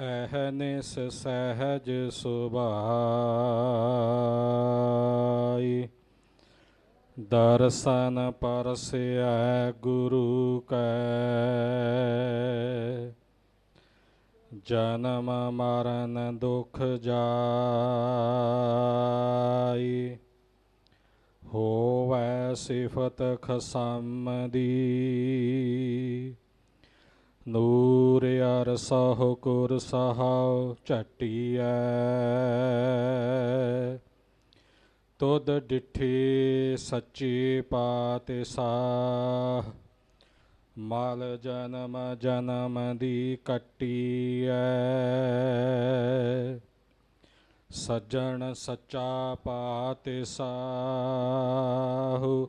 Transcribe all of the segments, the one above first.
ਅਹਨਿਸ ਸਹਿਜ ਸੁਭਾਈ। ਦਰਸ਼ਨ ਪਰਸਿਐ ਗੁਰੂ ਕੈ। ਜਨਮ ਮਰਨ ਦੁਖ ਜਾਈ। ਹੋਵੈ ਸਿਫਤ ਖਸਮ ਦੀ ਨੂਰ ਅਰ ਸਹੁ ਕੁਰ ਸਹਾਉ ਝਟੀਐ। ਤੁਧ ਡਿਠੀ ਸੱਚੀ ਪਾਤਿ ਸਾਹ ਮਲ ਜਨਮ ਜਨਮ ਦੀ ਕੱਟੀਐ। ਸੱਜਣ ਸੱਚਾ ਪਾਤਿ ਸਾਹੂ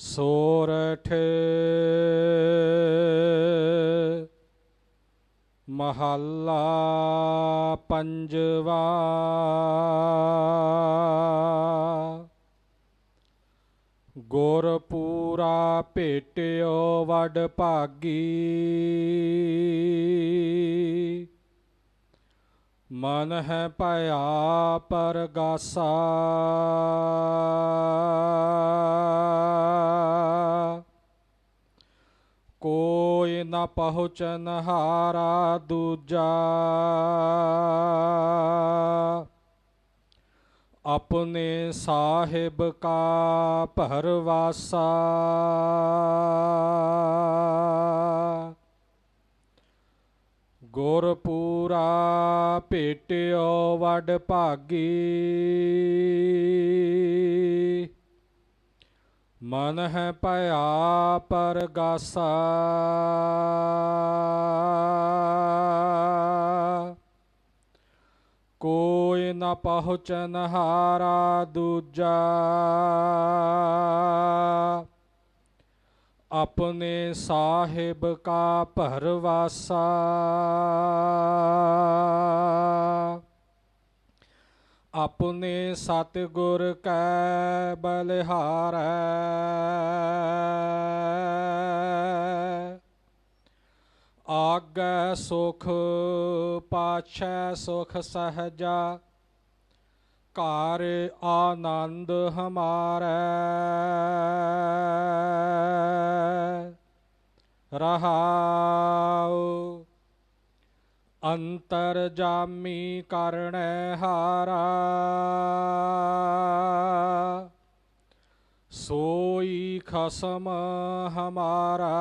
ਸੋਰਠ ਮਹੱਲਾ ਪੰਜਵਾ ਗੁਰ ਪੂਰਾ ਭੇਟਿਓ ਵਡ ਭਾਗੀ ਮਨ ਹੈ ਭਇਆ ਪਰਗਾਸਾ। ਕੋਈ ਨਾ ਪਹੁੰਚਨ ਹਾਰਾ ਦੂਜਾ। ਆਪਣੇ ਸਾਹਿਬ ਕਾ ਭਰਵਾਸਾ। ਗੁਰ ਪੂਰਾ ਭੇਟਿਓ ਵਡ ਭਾਗੀ। ਮਨ ਹੈ ਭਇਆ ਪਰਗਾਸਾ। ਕੋਈ ਨ ਪਹੁੰਚਨ ਹਾਰਾ ਦੂਜਾ। ਆਪਣੇ ਸਾਹਿਬ ਕਾ ਭਰਵਾਸਾ ਆਪਣੇ ਸਤਿਗੁਰ ਕੈ ਬਲਿਹਾਰੈ। ਆਗੈ ਸੁਖ, ਪਾਛੈ ਸੁਖ ਸਹਜਾ। ਘਰ ਆਨੰਦ ਹਮਾਰੈ। ਰਹਾਉ ਅੰਤਰ ਜਾਮੀ ਕਰਣੈ ਹਾਰਾ ਸੋਈ ਖਸਮ ਹਮਾਰਾ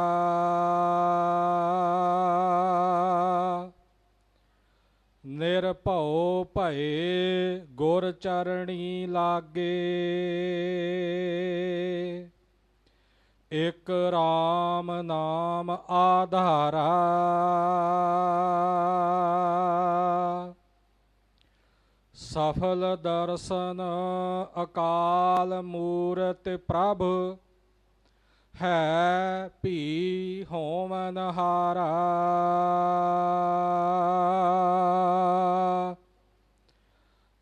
ਨਿਰਭਉ ਭਏ ਗੁਰ ਚਰਣੀ ਲਾਗੇ ਇਕ RAM ਨਾਮ ਆਧਾਰਾ। ਸਫਲ ਦਰਸ਼ਨ ਅਕਾਲ ਮੂਰਤ ਪ੍ਰਭ, ਹੈ ਭੀ ਹੋਵਨ ਹਾਰਾ।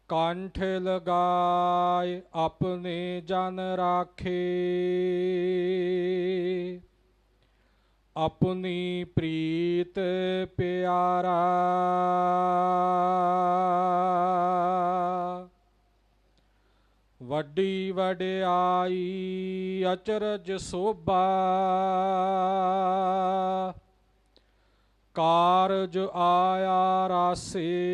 ਕੰਠ ਲਗਾਏ ਆਪਣੇ ਜਨ ਰਾਖੇ। ਆਪਣੀ ਪ੍ਰੀਤ ਪਿਆਰਾ। ਵੱਡੀ ਵਡਿਆਈ ਅਚਰਜ ਸੋਭਾ। ਕਾਰਜ ਆਇਆ ਰਾਸੇ।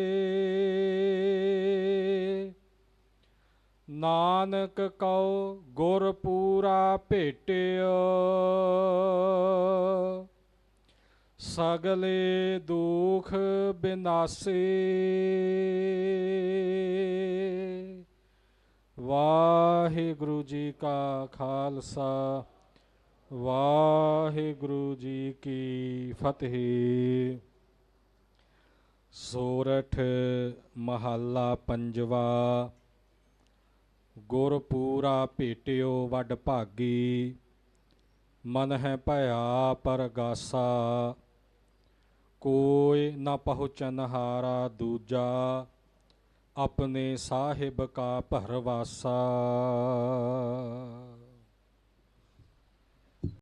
ਨਾਨਕ ਕਉ ਗੁਰ ਪੂਰਾ ਭੇਟਿਓ ਸਗਲੇ ਦੁਖ ਬਿਨਾਸੀ। ਵਾਹਿਗੁਰੂ ਜੀ ਕਾ ਖਾਲਸਾ, ਵਾਹਿਗੁਰੂ ਜੀ ਕੀ ਫਤਿਹ। ਸੋਰਠ ਮਹੱਲਾ ਪੰਜਵਾ। ਗੁਰ ਪੂਰਾ ਭੇਟਿਓ ਵੱਡ ਭਾਗੀ, ਮਨ ਹੈ ਭਇਆ ਪਰਗਾਸਾ, ਕੋਈ ਨਾ ਪਹੁੰਚਨ ਹਾਰਾ ਦੂਜਾ, ਆਪਣੇ ਸਾਹਿਬ ਕਾ ਭਰਵਾਸਾ।